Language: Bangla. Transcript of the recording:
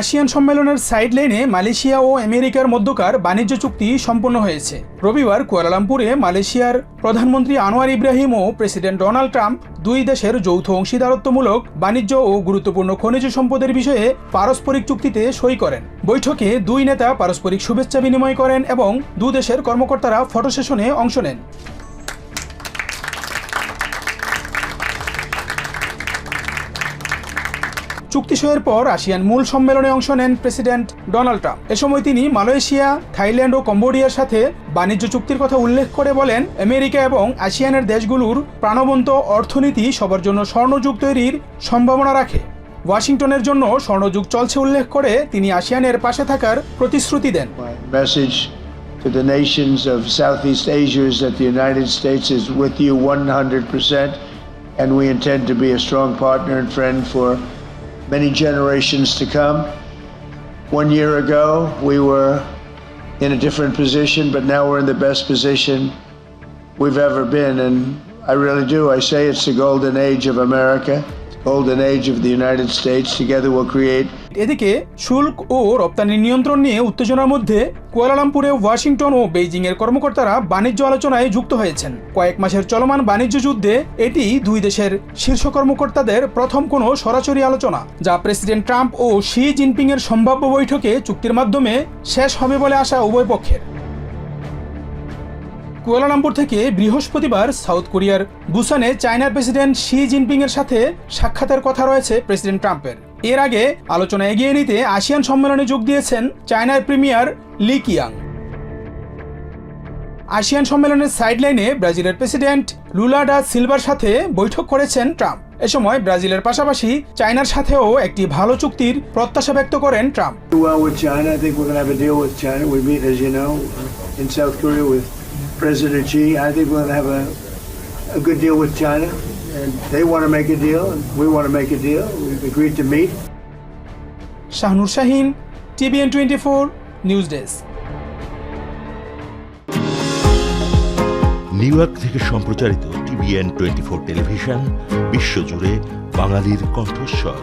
আসিয়ান সম্মেলনের সাইড লাইনে মালয়েশিয়া ও আমেরিকার মধ্যকার বাণিজ্য চুক্তি সম্পন্ন হয়েছে। রবিবার কুয়ালালামপুরে মালয়েশিয়ার প্রধানমন্ত্রী আনোয়ার ইব্রাহিম ও প্রেসিডেন্ট ডোনাল্ড ট্রাম্প দুই দেশের যৌথ অংশীদারত্বমূলক বাণিজ্য ও গুরুত্বপূর্ণ খনিজ সম্পদের বিষয়ে পারস্পরিক চুক্তিতে সই করেন। বৈঠকে দুই নেতা পারস্পরিক শুভেচ্ছা বিনিময় করেন এবং দু দেশের কর্মকর্তারা ফটো সেশনে অংশ নেন। চুক্তি সইয়ের পর আসিয়ান মূল সম্মেলনে অংশ নেন প্রেসিডেন্ট ডোনাল্ড ট্রাম্প। এ সময় তিনি মালয়েশিয়া থাইল্যান্ড ও কম্বোডিয়ার সাথে বাণিজ্য চুক্তির কথা উল্লেখ করে বলেন আমেরিকা এবং আসিয়ানের দেশগুলোর প্রাণবন্ত অর্থনীতি সবার জন্য স্বর্ণযুগ তৈরির সম্ভাবনা রাখে। ওয়াশিংটনের জন্য স্বর্ণযুগ চলছে উল্লেখ করে তিনি আসিয়ানের পাশে থাকার প্রতিশ্রুতি দেন। To the nations of Southeast Asia is that the United States is with you 100%, and we intend to be a strong partner and friend for many generations to come. One year ago, we were in a different position, but now we're in the best position we've ever been, and I really do. I say it's the golden age of America, golden age of the United States. Together, we'll create এদিকে শুল্ক ও রপ্তানি নিয়ন্ত্রণ নিয়ে উত্তেজনার মধ্যে কুয়ালালামপুরে ওয়াশিংটন ও বেইজিং এর কর্মকর্তারা বাণিজ্য আলোচনায় যুক্ত হয়েছেন কয়েক মাসের চলমান বাণিজ্য যুদ্ধে এটি দুই দেশের শীর্ষ কর্মকর্তাদের প্রথম কোনো সরাসরি আলোচনা যা প্রেসিডেন্ট ট্রাম্প ও শি জিনপিং এর সম্ভাব্য বৈঠকে চুক্তির মাধ্যমে শেষ হবে বলে আশা উভয় পক্ষের কুয়ালালামপুর থেকে বৃহস্পতিবার সাউথ কোরিয়ার বুসানে চায়নার প্রেসিডেন্ট শি জিনপিং এর সাথে সাক্ষাতের কথা রয়েছে প্রেসিডেন্ট ট্রাম্পের। এর আগে আলোচনা এগিয়ে নিতে আসিয়ান সম্মেলনে যোগ দিয়েছেন চায়নার প্রিমিয়ার লি কিয়াং। আসিয়ান সম্মেলনের সাইডলাইনে ব্রাজিলের প্রেসিডেন্ট লুলা ডা সিলভার সাথে বৈঠক করেছেন ট্রাম্প। এ সময় ব্রাজিলের পাশাপাশি চায়নার সাথেও একটি ভালো চুক্তির প্রত্যাশা ব্যক্ত করেন Trump. President Xi. I think we're going to have a, a good deal with China. And they want to make a deal, and we want to make a deal. We've agreed to meet. Shahnur Shahin TVN twenty four news desk New York থেকে সম্প্রচারিত টিভিএন টোয়েন্টি ফোর টেলিভিশন বিশ্বজুড়ে বাঙালির কণ্ঠস্বর